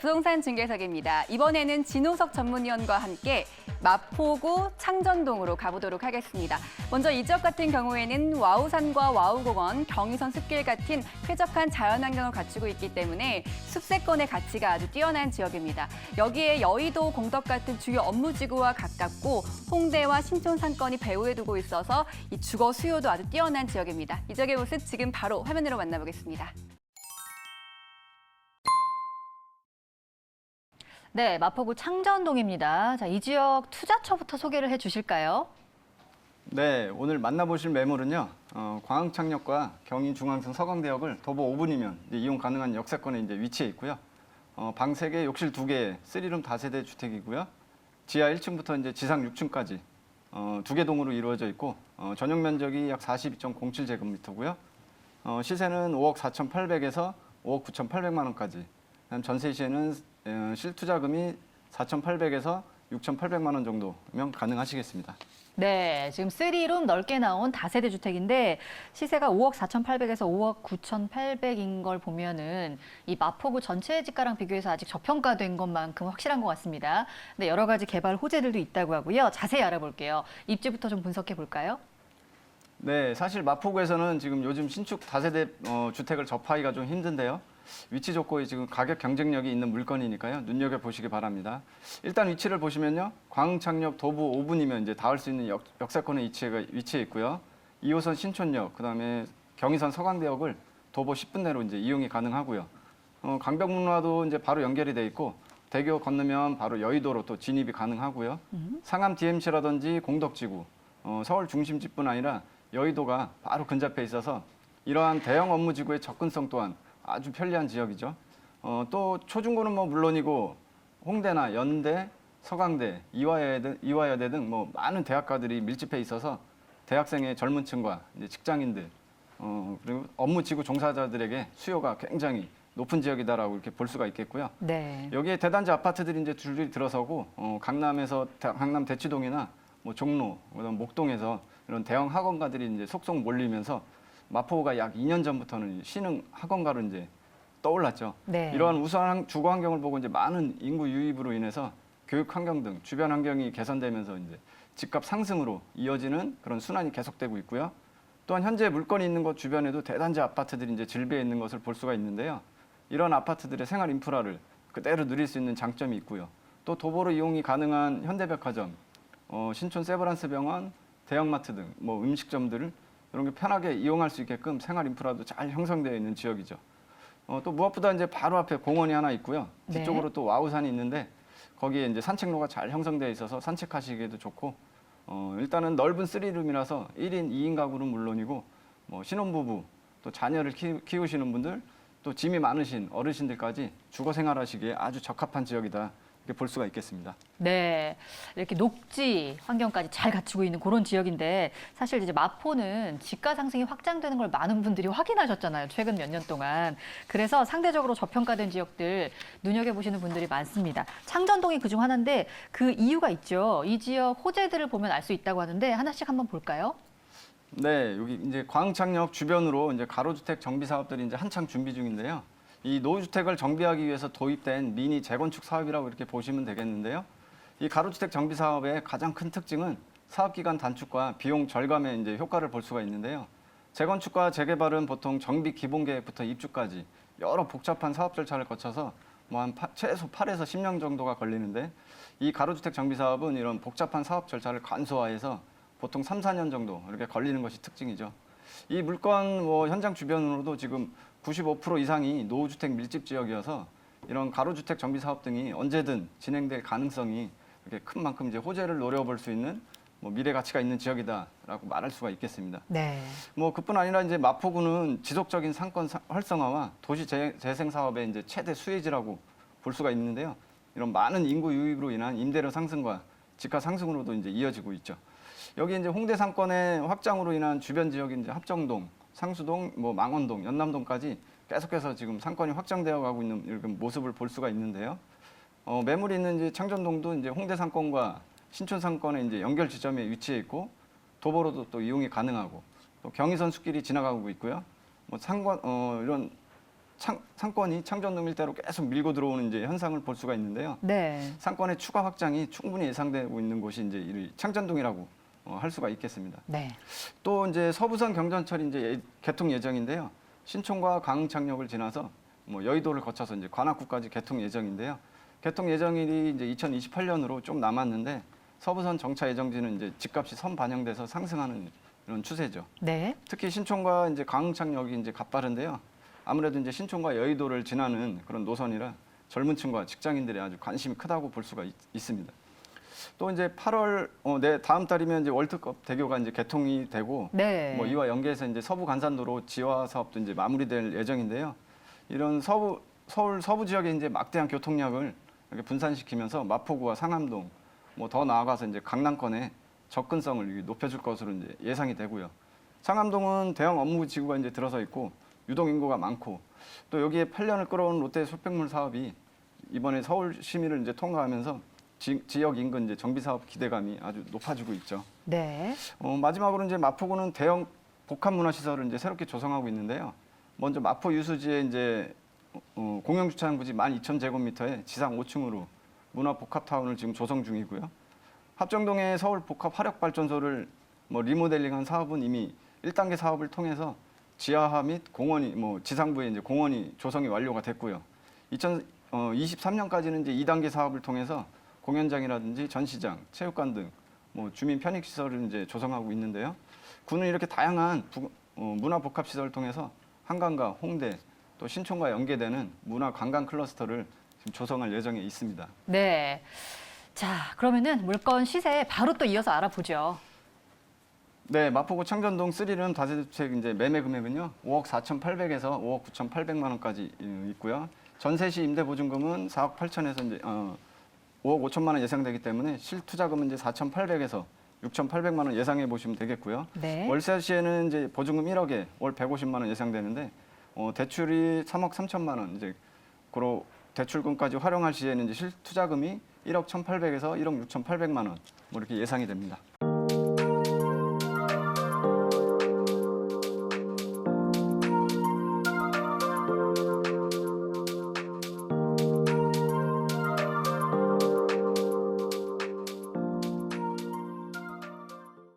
부동산 중개석입니다. 이번에는 진호석 전문위원과 함께 마포구 창전동으로 가보도록 하겠습니다. 먼저 이 지역 같은 경우에는 와우산과 와우공원, 경의선 숲길 같은 쾌적한 자연환경을 갖추고 있기 때문에 숲세권의 가치가 아주 뛰어난 지역입니다. 여기에 여의도 공덕 같은 주요 업무지구와 가깝고 홍대와 신촌 상권이 배후에 두고 있어서 이 주거 수요도 아주 뛰어난 지역입니다. 이 지역의 모습 지금 바로 화면으로 만나보겠습니다. 네, 마포구 창전동입니다. 자, 이 지역 투자처부터 소개를 해 주실까요? 네, 오늘 만나보실 매물은요. 어, 광흥창역과 경인중앙선 서강대역을 도보 5분이면 이용 가능한 역세권에 이제 위치해 있고요. 어, 방 3개, 욕실 2개, 3룸 다세대 주택이고요. 지하 1층부터 이제 지상 6층까지 어, 두개 동으로 이루어져 있고 어, 전용 면적이 약 42.07제곱미터고요. 어, 시세는 5억 4,800에서 5억 9,800만 원까지. 전세 시에는 어, 실투자금이 4,800에서 6,800만 원 정도면 가능하시겠습니다. 네, 지금 3룸 넓게 나온 다세대 주택인데 시세가 5억 4,800에서 5억 9,800인 걸 보면은 이 마포구 전체 지가랑 비교해서 아직 저평가된 것만큼 확실한 것 같습니다. 네, 여러 가지 개발 호재들도 있다고 하고요. 자세히 알아볼게요. 입지부터 좀 분석해 볼까요? 네, 사실 마포구에서는 지금 요즘 신축 다세대 어, 주택을 접하기가 좀 힘든데요. 위치 좋고 지금 가격 경쟁력이 있는 물건이니까요. 눈여겨 보시기 바랍니다. 일단 위치를 보시면요. 광흥창역 도보 5분이면 이제 닿을 수 있는 역, 역세권의 위치가 위치해 있고요. 2호선 신촌역, 그다음에 경의선 서강대역을 도보 10분 내로 이제 이용이 가능하고요. 어, 강변문화도 이제 바로 연결이 돼 있고 대교 건너면 바로 여의도로 또 진입이 가능하고요. 상암 DMC라든지 공덕지구, 어, 서울 중심지뿐 아니라 여의도가 바로 근접해 있어서 이러한 대형 업무 지구의 접근성 또한 아주 편리한 지역이죠. 어, 또 초중고는 뭐 물론이고 홍대나 연대, 서강대, 이화여대, 이화여대 등 뭐 많은 대학가들이 밀집해 있어서 대학생의 젊은 층과 이제 직장인들 어, 그리고 업무지구 종사자들에게 수요가 굉장히 높은 지역이다라고 이렇게 볼 수가 있겠고요. 네. 여기에 대단지 아파트들이 이제 줄줄이 들어서고 어, 강남에서 대- 강남 대치동이나 뭐 종로, 그다음 목동에서 이런 대형 학원가들이 이제 속속 몰리면서 마포가 약 2년 전부터는 신흥 학원가로 이제 떠올랐죠. 네. 이러한 우수한 주거 환경을 보고 이제 많은 인구 유입으로 인해서 교육 환경 등 주변 환경이 개선되면서 이제 집값 상승으로 이어지는 그런 순환이 계속되고 있고요. 또한 현재 물건이 있는 곳 주변에도 대단지 아파트들이 이제 질비해 있는 것을 볼 수가 있는데요. 이런 아파트들의 생활 인프라를 그대로 누릴 수 있는 장점이 있고요. 또 도보로 이용이 가능한 현대백화점, 어, 신촌 세브란스 병원, 대형마트 등 뭐 음식점들을 이런 게 편하게 이용할 수 있게끔 생활 인프라도 잘 형성되어 있는 지역이죠. 어, 또 무엇보다 이제 바로 앞에 공원이 하나 있고요. 네. 뒤쪽으로 또 와우산이 있는데 거기에 이제 산책로가 잘 형성되어 있어서 산책하시기에도 좋고 어, 일단은 넓은 쓰리룸이라서 1인, 2인 가구는 물론이고 뭐 신혼부부 또 자녀를 키, 키우시는 분들 또 짐이 많으신 어르신들까지 주거 생활하시기에 아주 적합한 지역이다 볼 수가 있겠습니다. 네, 이렇게 녹지 환경까지 잘 갖추고 있는 그런 지역인데 사실 이제 마포는 집가 상승이 확장되는 걸 많은 분들이 확인하셨잖아요. 최근 몇 년 동안. 그래서 상대적으로 저평가된 지역들 눈여겨 보시는 분들이 많습니다. 창전동이 그중 하나인데 그 이유가 있죠. 이 지역 호재들을 보면 알 수 있다고 하는데 하나씩 한번 볼까요? 네, 여기 이제 광창역 주변으로 이제 가로주택 정비 사업들이 이제 한창 준비 중인데요. 이 노후주택을 정비하기 위해서 도입된 미니 재건축 사업이라고 이렇게 보시면 되겠는데요. 이 가로주택 정비 사업의 가장 큰 특징은 사업 기간 단축과 비용 절감의 이제 효과를 볼 수가 있는데요. 재건축과 재개발은 보통 정비 기본 계획부터 입주까지 여러 복잡한 사업 절차를 거쳐서 뭐 한 최소 8에서 10년 정도가 걸리는데 이 가로주택 정비 사업은 이런 복잡한 사업 절차를 간소화해서 보통 3, 4년 정도 이렇게 걸리는 것이 특징이죠. 이 물건 뭐 현장 주변으로도 지금 95% 이상이 노후주택 밀집 지역이어서 이런 가로주택 정비 사업 등이 언제든 진행될 가능성이 이렇게 큰 만큼 이제 호재를 노려볼 수 있는 뭐 미래 가치가 있는 지역이다라고 말할 수가 있겠습니다. 네. 뭐 그뿐 아니라 이제 마포구는 지속적인 상권 사- 활성화와 도시 재, 재생 사업의 이제 최대 수혜지라고 볼 수가 있는데요. 이런 많은 인구 유입으로 인한 임대료 상승과 집가 상승으로도 이제 이어지고 있죠. 여기 이제 홍대 상권의 확장으로 인한 주변 지역인 이제 합정동, 상수동, 뭐 망원동, 연남동까지 계속해서 지금 상권이 확장되어 가고 있는 이런 모습을 볼 수가 있는데요. 어, 매물이 있는 이제 창전동도 이제 홍대 상권과 신촌 상권의 이제 연결 지점에 위치해 있고 도보로도 또 이용이 가능하고 또 경의선 숲길이 지나가고 있고요. 뭐 상권 어, 이런 창, 상권이 창전동 일대로 계속 밀고 들어오는 이제 현상을 볼 수가 있는데요. 네. 상권의 추가 확장이 충분히 예상되고 있는 곳이 이제 이 창전동이라고 어, 할 수가 있겠습니다. 네. 또 이제 서부선 경전철이 이제 예- 개통 예정인데요. 신촌과 강창역을 지나서 뭐 여의도를 거쳐서 이제 관악구까지 개통 예정인데요. 개통 예정일이 이제 2028년으로 좀 남았는데 서부선 정차 예정지는 이제 집값이 선 반영돼서 상승하는 이런 추세죠. 네. 특히 신촌과 이제 강창역이 이제 가빠른데요. 아무래도 이제 신촌과 여의도를 지나는 그런 노선이라 젊은 층과 직장인들이 아주 관심이 크다고 볼 수가 있, 습니다 또 이제 8월 어, 내 다음 달이면 이제 월드컵 대교가 이제 개통이 되고 네. 뭐 이와 연계해서 이제 서부 간산도로 지화 사업도 이제 마무리될 예정인데요. 이런 서부 서울 서부 지역의 이제 막대한 교통량을 이렇게 분산시키면서 마포구와 상암동 뭐 더 나아가서 이제 강남권의 접근성을 높여줄 것으로 이제 예상이 되고요. 상암동은 대형 업무 지구가 이제 들어서 있고 유동 인구가 많고 또 여기에 8년을 끌어온 롯데 쇼핑몰 사업이 이번에 서울 시민을 이제 통과하면서 지, 지역 인근 이제 정비 사업 기대감이 아주 높아지고 있죠. 네. 어, 마지막으로 이제 마포구는 대형 복합 문화 시설을 이제 새롭게 조성하고 있는데요. 먼저 마포 유수지에 이제 어, 공영 주차장 부지 12,000제곱미터에 지상 5층으로 문화 복합 타운을 지금 조성 중이고요. 합정동의 서울 복합 화력 발전소를 뭐 리모델링한 사업은 이미 1단계 사업을 통해서 지하화 및 공원이 뭐 지상부에 이제 공원이 조성이 완료가 됐고요. 2023년까지는 이제 2단계 사업을 통해서 공연장이라든지 전시장, 체육관 등 뭐 주민 편익 시설을 이제 조성하고 있는데요. 구는 이렇게 다양한 부- 어, 문화 복합 시설을 통해서 한강과 홍대 또 신촌과 연계되는 문화 관광 클러스터를 지금 조성할 예정에 있습니다. 네. 자, 그러면은 물건 시세 바로 또 이어서 알아보죠. 네, 마포구 창전동 3룸 다세대주택 이제 매매 금액은요. 5억 4,800에서 5억 9,800만 원까지 어, 있고요. 전세 시 임대 보증금은 4억 8천에서 이제 어, 5억 5천만 원 예상되기 때문에 실투자금은 이제 4,800에서 6,800만 원 예상해 보시면 되겠고요. 네. 월세 시에는 이제 보증금 1억에 월 150만 원 예상되는데 어, 대출이 3억 3천만 원 이제 고로 대출금까지 활용할 시에는 이제 실투자금이 1억 1,800에서 1억 6,800만 원 뭐 이렇게 예상이 됩니다.